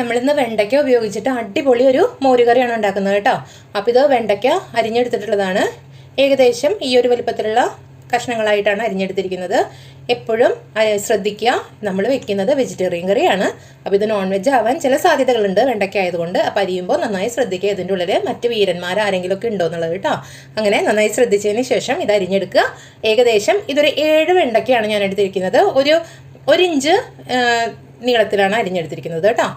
നമ്മളിന്ന് വെണ്ടയ്ക്ക ഉപയോഗിച്ചിട്ട് അടിപൊളി ഒരു മോരുകറിയാണ് ഉണ്ടാക്കുന്നത് കേട്ടോ. അപ്പോൾ ഇത് വെണ്ടയ്ക്ക അരിഞ്ഞെടുത്തിട്ടുള്ളതാണ്. ഏകദേശം ഈ ഒരു വലിപ്പത്തിലുള്ള കഷ്ണങ്ങളായിട്ടാണ് അരിഞ്ഞെടുത്തിരിക്കുന്നത്. എപ്പോഴും ശ്രദ്ധിക്കുക. നമ്മൾ വെക്കുന്നത് വെജിറ്റേറിയൻ കറിയാണ്. അപ്പോൾ ഇത് നോൺ വെജ് ആവാൻ ചില സാധ്യതകളുണ്ട് വെണ്ടയ്ക്ക ആയതുകൊണ്ട്. അപ്പോൾ അരിയുമ്പോൾ നന്നായി ശ്രദ്ധിക്കുക. ഇതിന്റെ ഉള്ളിൽ മറ്റ് വീരന്മാർ ആരെങ്കിലും ഒക്കെ ഉണ്ടോ എന്നുള്ളത് കേട്ടോ. അങ്ങനെ നന്നായി ശ്രദ്ധിച്ചതിന് ശേഷം ഇത് അരിഞ്ഞെടുക്കുക. ഏകദേശം ഇതൊരു ഏഴ് വെണ്ടയ്ക്കയാണ് ഞാൻ എടുത്തിരിക്കുന്നത്. ഒരു ഒരു ഇഞ്ച് നീളത്തിലാണ് അരിഞ്ഞെടുത്തിരിക്കുന്നത് കേട്ടോ.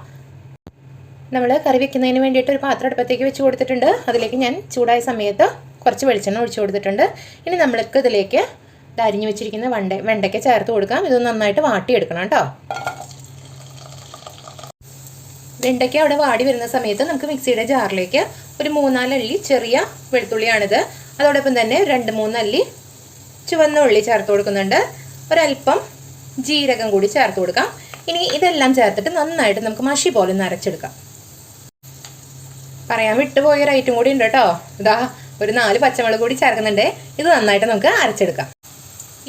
നമ്മൾ കറി വെക്കുന്നതിന് വേണ്ടിയിട്ട് ഒരു പാത്രം അടുപ്പത്തേക്ക് വെച്ച് കൊടുത്തിട്ടുണ്ട്. അതിലേക്ക് ഞാൻ ചൂടായ സമയത്ത് കുറച്ച് വെളിച്ചെണ്ണ ഒഴിച്ചു കൊടുത്തിട്ടുണ്ട്. ഇനി നമ്മൾക്ക് ഇതിലേക്ക് ഇത് അരിഞ്ഞു വെച്ചിരിക്കുന്ന വെണ്ട വെണ്ടയ്ക്ക ചേർത്ത് കൊടുക്കാം. ഇത് നന്നായിട്ട് വാട്ടിയെടുക്കണം കേട്ടോ. വെണ്ടയ്ക്ക അവിടെ വാടി വരുന്ന സമയത്ത് നമുക്ക് മിക്സിയുടെ ജാറിലേക്ക് ഒരു മൂന്നാലല്ലി ചെറിയ വെളുത്തുള്ളിയാണിത്. അതോടൊപ്പം തന്നെ രണ്ട് മൂന്നല്ലി ചുവന്ന ഉള്ളി ചേർത്ത് കൊടുക്കുന്നുണ്ട്. ഒരല്പം ജീരകം കൂടി ചേർത്ത് കൊടുക്കാം. ഇനി ഇതെല്ലാം ചേർത്തിട്ട് നന്നായിട്ട് നമുക്ക് മഷി പോലെ നരച്ചെടുക്കാം. പറയാൻ വിട്ടുപോയ ഒരു ഐറ്റം കൂടി ഉണ്ട് കേട്ടോ ഇതാ ഒരു നാല് പച്ചമുളക് കൂടി ചേർക്കുന്നുണ്ട്. ഇത് നന്നായിട്ട് നമുക്ക് അരച്ചെടുക്കാം.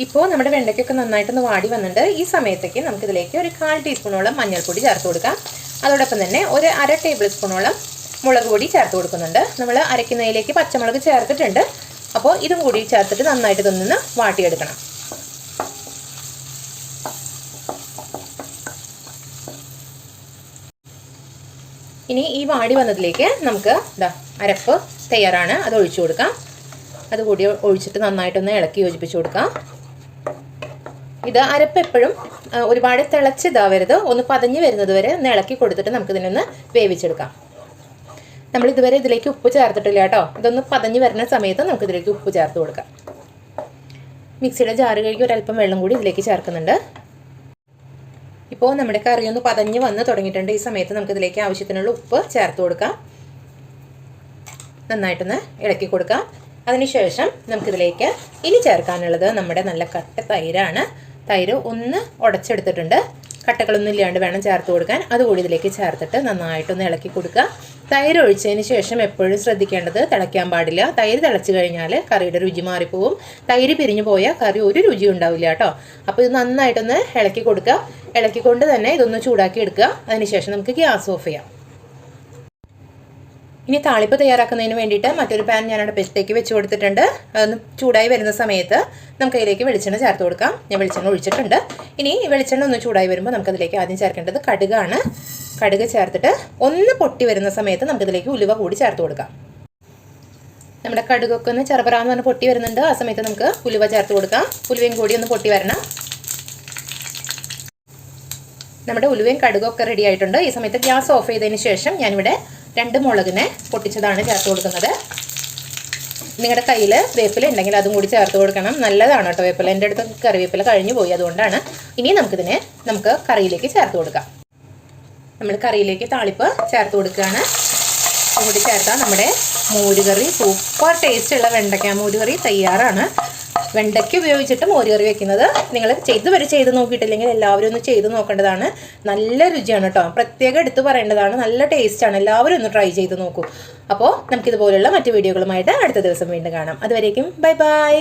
ഇപ്പോൾ നമ്മുടെ വെണ്ടയ്ക്കൊക്കെ നന്നായിട്ടൊന്ന് വാടി വന്നിട്ടുണ്ട്. ഈ സമയത്തേക്ക് നമുക്കിതിലേക്ക് ഒരു കാൽ ടീസ്പൂണോളം മഞ്ഞൾപ്പൊടി ചേർത്ത് കൊടുക്കാം. അതോടൊപ്പം തന്നെ ഒരു അര ടേബിൾ സ്പൂണോളം മുളക് പൊടി ചേർത്ത് കൊടുക്കുന്നുണ്ട്. നമ്മൾ അരയ്ക്കുന്നതിലേക്ക് പച്ചമുളക് ചേർത്തിട്ടുണ്ട്. അപ്പോൾ ഇതും കൂടി ചേർത്തിട്ട് നന്നായിട്ട് ഇതൊന്ന് വാട്ടിയെടുക്കണം. ഇനി ഈ വാടി വന്നതിലേക്ക് നമുക്ക് ഇതാ അരപ്പ് തയ്യാറാണ്. അത് ഒഴിച്ചു കൊടുക്കാം. അതുകൂടി ഒഴിച്ചിട്ട് നന്നായിട്ടൊന്ന് ഇളക്കി യോജിപ്പിച്ചു കൊടുക്കാം. ഇത് അരപ്പ് എപ്പോഴും ഒരുപാട് തിളച്ച് ഇതാവരുത് ഒന്ന് പതഞ്ഞ് വരുന്നത് വരെ ഒന്ന് ഇളക്കി കൊടുത്തിട്ട് നമുക്ക് ഇതിനൊന്ന് വേവിച്ചെടുക്കാം. നമ്മൾ ഇതുവരെ ഇതിലേക്ക് ഉപ്പ് ചേർത്തിട്ടില്ല കേട്ടോ. ഇതൊന്ന് പതഞ്ഞ് വരുന്ന സമയത്ത് നമുക്ക് ഇതിലേക്ക് ഉപ്പ് ചേർത്ത് കൊടുക്കാം. മിക്സിയുടെ ജാറ് കഴുകി ഒരല്പം വെള്ളം കൂടി ഇതിലേക്ക് ചേർക്കുന്നുണ്ട്. ഇപ്പോൾ നമ്മുടെ കറി ഒന്ന് പതഞ്ഞ് വന്ന് തുടങ്ങിയിട്ടുണ്ട്. ഈ സമയത്ത് നമുക്ക് ഇതിലേക്ക് ആവശ്യത്തിനുള്ള ഉപ്പ് ചേർത്ത് കൊടുക്കാം. നന്നായിട്ടൊന്ന് ഇളക്കി കൊടുക്കാം. അതിനുശേഷം നമുക്കിതിലേക്ക് ഇനി ചേർക്കാനുള്ളത് നമ്മുടെ നല്ല കട്ട തൈരാണ്. തൈര് ഒന്ന് ഉടച്ചെടുത്തിട്ടുണ്ട്. കട്ടകളൊന്നും ഇല്ലാണ്ട് വേണം ചേർത്ത് കൊടുക്കാൻ. അതുകൂടി ഇതിലേക്ക് ചേർത്തിട്ട് നന്നായിട്ടൊന്ന് ഇളക്കി കൊടുക്കുക. തൈര് ഒഴിച്ചതിന് ശേഷം എപ്പോഴും ശ്രദ്ധിക്കേണ്ടത് തിളയ്ക്കാൻ പാടില്ല. തൈര് തിളച്ചു കഴിഞ്ഞാൽ കറിയുടെ രുചി മാറിപ്പോവും. തൈര് പിരിഞ്ഞു പോയാൽ കറി ഒരു രുചി ഉണ്ടാവില്ല കേട്ടോ. അപ്പോൾ ഇത് നന്നായിട്ടൊന്ന് ഇളക്കി കൊടുക്കുക. ഇളക്കിക്കൊണ്ട് തന്നെ ഇതൊന്ന് ചൂടാക്കി എടുക്കുക. അതിനുശേഷം നമുക്ക് ഗ്യാസ് ഓഫ് ചെയ്യാം. ഇനി താളിപ്പ് തയ്യാറാക്കുന്നതിന് വേണ്ടിയിട്ട് മറ്റൊരു പാൻ ഞാൻ അടുപ്പത്തേക്ക് വെച്ച് കൊടുത്തിട്ടുണ്ട്. ചൂടായി വരുന്ന സമയത്ത് നമുക്ക് അതിലേക്ക് വെളിച്ചെണ്ണ ചേർത്ത് കൊടുക്കാം. ഞാൻ വെളിച്ചെണ്ണ ഒഴിച്ചിട്ടുണ്ട്. ഇനി വെളിച്ചെണ്ണ ഒന്ന് ചൂടായി വരുമ്പോൾ നമുക്ക് അതിലേക്ക് ആദ്യം ചേർക്കേണ്ടത് കടുകാണ്. കടുക് ചേർത്തിട്ട് ഒന്ന് പൊട്ടി വരുന്ന സമയത്ത് നമുക്ക് ഇതിലേക്ക് ഉലുവ കൂടി ചേർത്ത് കൊടുക്കാം. നമ്മുടെ കടുകൊക്കെ ഒന്ന് ചെറുപറാന്ന് പറഞ്ഞ് പൊട്ടി വരുന്നുണ്ട്. ആ സമയത്ത് നമുക്ക് ഉലുവ ചേർത്ത് കൊടുക്കാം. ഉലുവയും കൂടി ഒന്ന് പൊട്ടി വരണം. നമ്മുടെ ഉലുവയും കടുകൊക്കെ റെഡി ആയിട്ടുണ്ട്. ഈ സമയത്ത് ഗ്യാസ് ഓഫ് ചെയ്തതിന് ശേഷം ഞാനിവിടെ രണ്ട് മുളകിനെ പൊട്ടിച്ചതാണ് ചേർത്ത് കൊടുക്കുന്നത്. നിങ്ങളുടെ കയ്യിൽ വേപ്പില ഉണ്ടെങ്കിൽ അതും കൂടി ചേർത്ത് കൊടുക്കണം. നല്ലതാണ് കേട്ടോ വേപ്പില. എന്റെ അടുത്ത് കറിവേപ്പില കഴിഞ്ഞു പോയി അതുകൊണ്ടാണ് ഇനി നമുക്കിതിനെ നമുക്ക് കറിയിലേക്ക് ചേർത്ത് കൊടുക്കാം. നമ്മൾ കറിയിലേക്ക് താളിപ്പ് ചേർത്ത് കൊടുക്കുകയാണ്. അതും കൂടി ചേർത്താൽ നമ്മുടെ മോരുകറി സൂപ്പർ ടേസ്റ്റുള്ള വെണ്ടയ്ക്ക മോരുകറി തയ്യാറാണ്. വെണ്ടയ്ക്ക ഉപയോഗിച്ചിട്ട് മോരുകറി വെക്കുന്നത് നിങ്ങൾ ചെയ്ത് വരെ ചെയ്ത് നോക്കിയിട്ടില്ലെങ്കിൽ എല്ലാവരും ഒന്ന് ചെയ്ത് നോക്കേണ്ടതാണ്. നല്ല രുചിയാണ് കേട്ടോ. പ്രത്യേകം എടുത്ത് പറയേണ്ടതാണ്. നല്ല ടേസ്റ്റാണ്. എല്ലാവരും ഒന്ന് ട്രൈ ചെയ്ത് നോക്കൂ. അപ്പോൾ നമുക്കിതുപോലുള്ള മറ്റു വീഡിയോകളുമായിട്ട് അടുത്ത ദിവസം വീണ്ടും കാണാം. അതുവരേക്കും ബൈ ബൈ.